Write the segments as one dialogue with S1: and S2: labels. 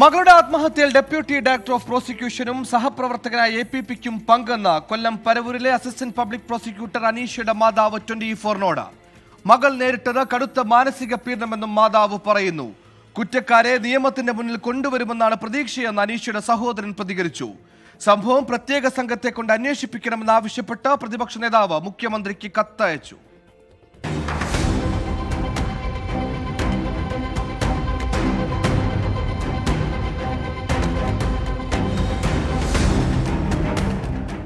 S1: മകളുടെ ആത്മഹത്യയിൽ deputy director of പ്രോസിക്യൂഷനും സഹപ്രവർത്തകനായ എ പി പിക്കും പങ്കെന്ന് കൊല്ലം പരവൂരിലെ അസിസ്റ്റന്റ് പബ്ലിക് പ്രോസിക്യൂട്ടർ അനീഷയുടെ മാതാവ് ട്വന്റി ഫോറിനോട്. മകൾ നേരിട്ടത് കടുത്ത മാനസിക പീഡനമെന്നും മാതാവ് പറയുന്നു. കുറ്റക്കാരെ നിയമത്തിന്റെ മുന്നിൽ കൊണ്ടുവരുമെന്നാണ് പ്രതീക്ഷയെന്ന് അനീഷയുടെ സഹോദരൻ പ്രതികരിച്ചു. സംഭവം പ്രത്യേക സംഘത്തെ കൊണ്ട് അന്വേഷിപ്പിക്കണമെന്നാവശ്യപ്പെട്ട് പ്രതിപക്ഷ നേതാവ് മുഖ്യമന്ത്രിക്ക് കത്തയച്ചു.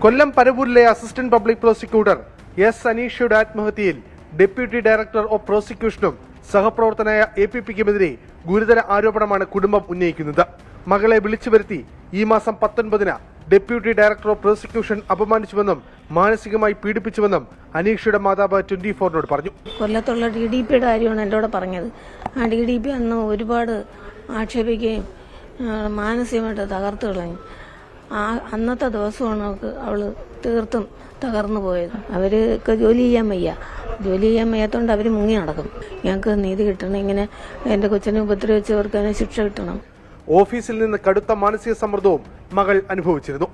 S2: കൊല്ലം പരവൂരിലെ അസിസ്റ്റന്റ് പബ്ലിക് പ്രോസിക്യൂട്ടർ എസ് അനീഷയുടെ ആത്മഹത്യയിൽ ഡെപ്യൂട്ടി ഡയറക്ടർ ഓഫ് പ്രോസിക്യൂഷനും സഹപ്രവർത്തനായ എ പി പിക്കുമെതിരെ ഗുരുതര ആരോപണമാണ് കുടുംബം ഉന്നയിക്കുന്നത്. മകളെ വിളിച്ചു വരുത്തി ഈ മാസം പത്തൊൻപതിന് ഡെപ്യൂട്ടി ഡയറക്ടർ ഓഫ് പ്രോസിക്യൂഷൻ അപമാനിച്ചുവെന്നും മാനസികമായി പീഡിപ്പിച്ചുവെന്നും അനീഷയുടെ മാതാവ് ട്വന്റി ഫോറിനോട് പറഞ്ഞു.
S3: കൊല്ലത്തുള്ള ഡി ഡി പിയുടെ കാര്യമാണ് എന്നോട് പറഞ്ഞത്. ആ ഡി ഡി പി അന്ന് ഒരുപാട് ആക്ഷേപിക്കുകയും മാനസികമായിട്ട് തകർത്ത് കളഞ്ഞു ആ അന്നത്തെ ദിവസമാണ് അവൾക്ക് അവൾ തീർത്തും തകർന്നു പോയത്. അവർക്ക് ജോലി ചെയ്യാൻ വയ്യ. ജോലി ചെയ്യാൻ വയ്യാത്തതുകൊണ്ട് അവർ മുങ്ങി നടക്കും. ഞങ്ങൾക്ക് നീതി കിട്ടണം. ഇങ്ങനെ എന്റെ കൊച്ചിനെ ഉപദ്രവിച്ചവർക്ക് അതിന് ശിക്ഷ കിട്ടണം.
S2: ഓഫീസിൽ നിന്ന് കടുത്ത മാനസിക സമ്മർദ്ദവും മകൾ അനുഭവിച്ചിരുന്നു.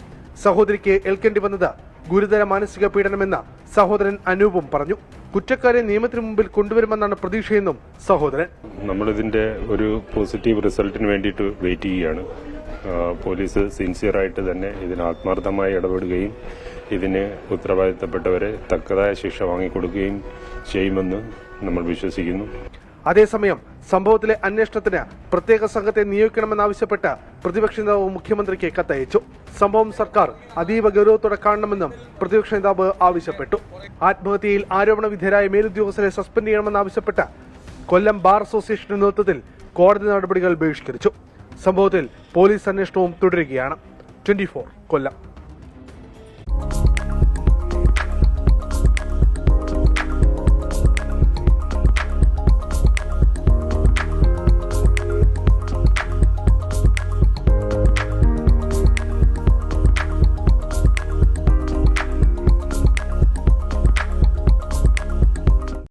S2: സഹോദരിക്ക് ഏൽക്കേണ്ടി വന്നത് ഗുരുതര മാനസിക പീഡനമെന്ന് സഹോദരൻ അനൂപും പറഞ്ഞു. കുറ്റക്കാരെ നിയമത്തിന് മുമ്പിൽ കൊണ്ടുവരുമെന്നാണ് പ്രതീക്ഷയെന്നും സഹോദരൻ.
S4: നമ്മളിതിന്റെ ഒരു പോസിറ്റീവ് റിസൾട്ടിന് വേണ്ടിയിട്ട് വെയിറ്റ് ചെയ്യുകയാണ്. പോലീസ് സിൻസിയറായിട്ട് തന്നെ ഇതിന് ആത്മാർത്ഥമായി ഇടപെടുകയും ഇതിന് ഉത്തരവാദിത്തപ്പെട്ടവരെ തക്കതായ ശിക്ഷ വാങ്ങിക്കൊടുക്കുകയും ചെയ്യുമെന്ന് നമ്മൾ വിശ്വസിക്കുന്നു.
S2: അതേസമയം സംഭവത്തിലെ അന്വേഷണത്തിന് പ്രത്യേക സംഘത്തെ നിയോഗിക്കണമെന്നാവശ്യപ്പെട്ട് പ്രതിപക്ഷ നേതാവ് മുഖ്യമന്ത്രിക്ക് കത്തയച്ചു. സംഭവം സർക്കാർ അതീവ ഗൗരവത്തോടെ കാണണമെന്നും പ്രതിപക്ഷ നേതാവ് ആവശ്യപ്പെട്ടു. ആത്മഹത്യയിൽ ആരോപണ വിധേയരായ മേലുദ്യോഗസ്ഥരെ സസ്പെൻഡ് ചെയ്യണമെന്നാവശ്യപ്പെട്ട് കൊല്ലം ബാർ അസോസിയേഷന്റെ നേതൃത്വത്തിൽ കോടതി നടപടികൾ ബഹിഷ്കരിച്ചു. സംഭവത്തിൽ പോലീസ് അന്വേഷണവും തുടരുകയാണ്. ട്വന്റി കൊല്ലം.